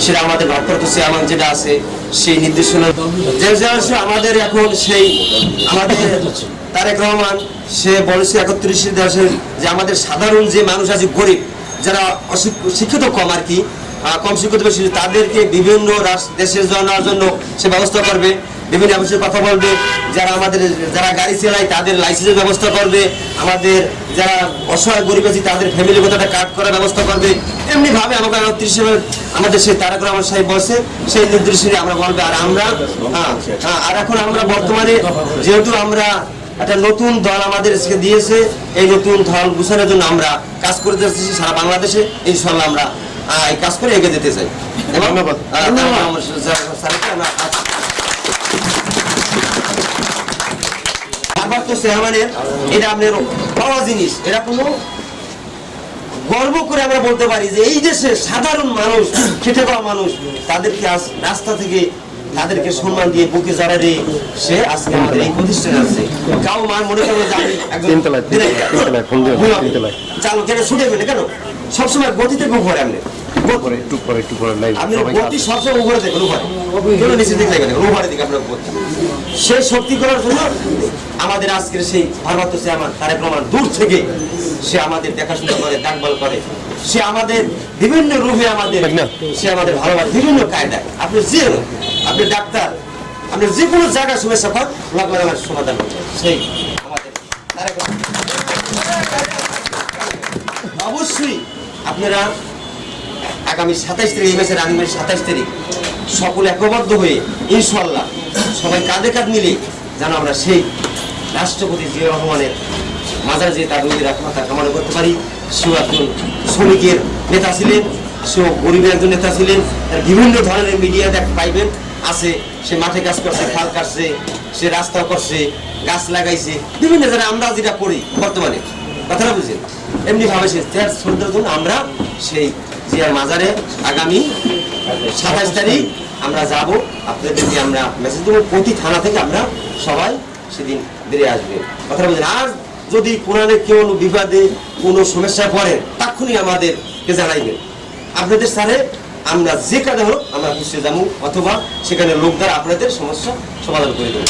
সেটা আমাদের ভারপ্রাপ্ত চেয়ারম্যান যেটা আছে, সেই নির্দেশনা আমাদের এখন সেই আমাদের তারেক রহমান, সে বলেছে একত্রিশে দেশের যে আমাদের সাধারণ যে মানুষ আছে, গরিব, যারা শিক্ষিত কম আর কি কম শিক্ষিত বেশি, তাদেরকে বিভিন্ন রাস- দেশে জানার জন্য সে ব্যবস্থা করবে, বিভিন্ন অফিসের কথা বলবে, যারা আমাদের, যারা গাড়ি চালায় তাদের লাইসেন্সের ব্যবস্থা করবে, আমাদের যারা অসহায় গরিব আছে তাদের ফ্যামিলি কথাটা কাট করার ব্যবস্থা করবে। এমনি ভাবে আমাকে একত্রিশে আমাদের সেই তারক রহমান সাহেব বসে সেই নির্দেশে আমরা বলবে আর আমরা হ্যাঁ, হ্যাঁ, আর এখন আমরা বর্তমানে যেহেতু আমরা একটা নতুন দল আমাদের দিয়েছে এই নতুন দল গুছানোর জন্য আমরা কাজ করে যাচ্ছি সারা বাংলাদেশে ইনশাল্লাহ আমরা এই কাজ করে এগিয়ে যেতে চাই ধন্যবাদ। আমরা চেয়ারম্যানের এটা আপনার পাওয়া জিনিস এটা কোনো গর্ব করে আমরা বলতে পারি যে এই দেশে সাধারণ মানুষ খেটে খাওয়া মানুষ তাদেরকে আজ রাস্তা থেকে তাদেরকে সম্মান দিয়ে বুকে জড়ারে সে আজকে আমাদের এই প্রতিষ্ঠানে আছে। কাউ মার মনে করবে। তিনতলায়। কেন ছুটে ফেলে কেন? সবসময় গতিতে খুব ভরে আপনি। সেই শক্তি করার জন্য আমাদের আজকের সেই ভারপ্রাপ্ত চেয়ারম্যান তারেক রহমান দূর থেকে সে আমাদের দেখাশোনা করে দেখভাল করে। সে আমাদের বিভিন্ন রূপে আমাদের সে আমাদের ভালোবাসে বিভিন্ন কায়দায়। আপনি যে আপনি ডাক্তার আপনি যে কোনো জায়গায় সমস্যা পান লাগলে আমার সমাধান সেই আমাদের তারেক অবশ্যই আপনারা আগামী সাতাইশ তারিখ এই মাসের আগামী সাতাইশ তারিখ সকলে একবদ্ধ হয়ে ইনশাল্লাহ সবাই কাঁধে কাঁধ মিলে যেন আমরা সেই রাষ্ট্রপতি জিয়া রহমানের মাজার যে তার রোগী রাখা কামনা করতে পারি। সেও একজন শ্রমিকের নেতা ছিলেন, সেও গরিবের একজন নেতা ছিলেন। তার বিভিন্ন ধরনের মিডিয়া দেখ পাইবেন। আছে, সে মাঠে কাজ করছে, খাল কাটছে, সে রাস্তা করছে, গাছ লাগাইছে। বিভিন্ন যারা আমরা যেটা করি বর্তমানে, কথাটা বুঝেন? এমনি ভাবে সে তার শ্রদ্ধার জন্য আমরা সেই জিয়ার মাজারে আগামী সাতাশ তারিখ আমরা যাব। আপনাদেরকে আমরা মেসেজ দেবো। প্রতি থানা থেকে আমরা সবাই সেদিন বেড়ে আসবে। কথাটা বলছেন আর যদি কোরআনে কেউ বিবাদে কোনো সমস্যা পড়ে, তখনই আমাদেরকে জানাইবেন। আপনাদের স্যারে আমরা যে কাজে হোক, আমরা ঘুষে যাব, অথবা সেখানে লোক দ্বারা আপনাদের সমস্যা সমাধান করে দেবো।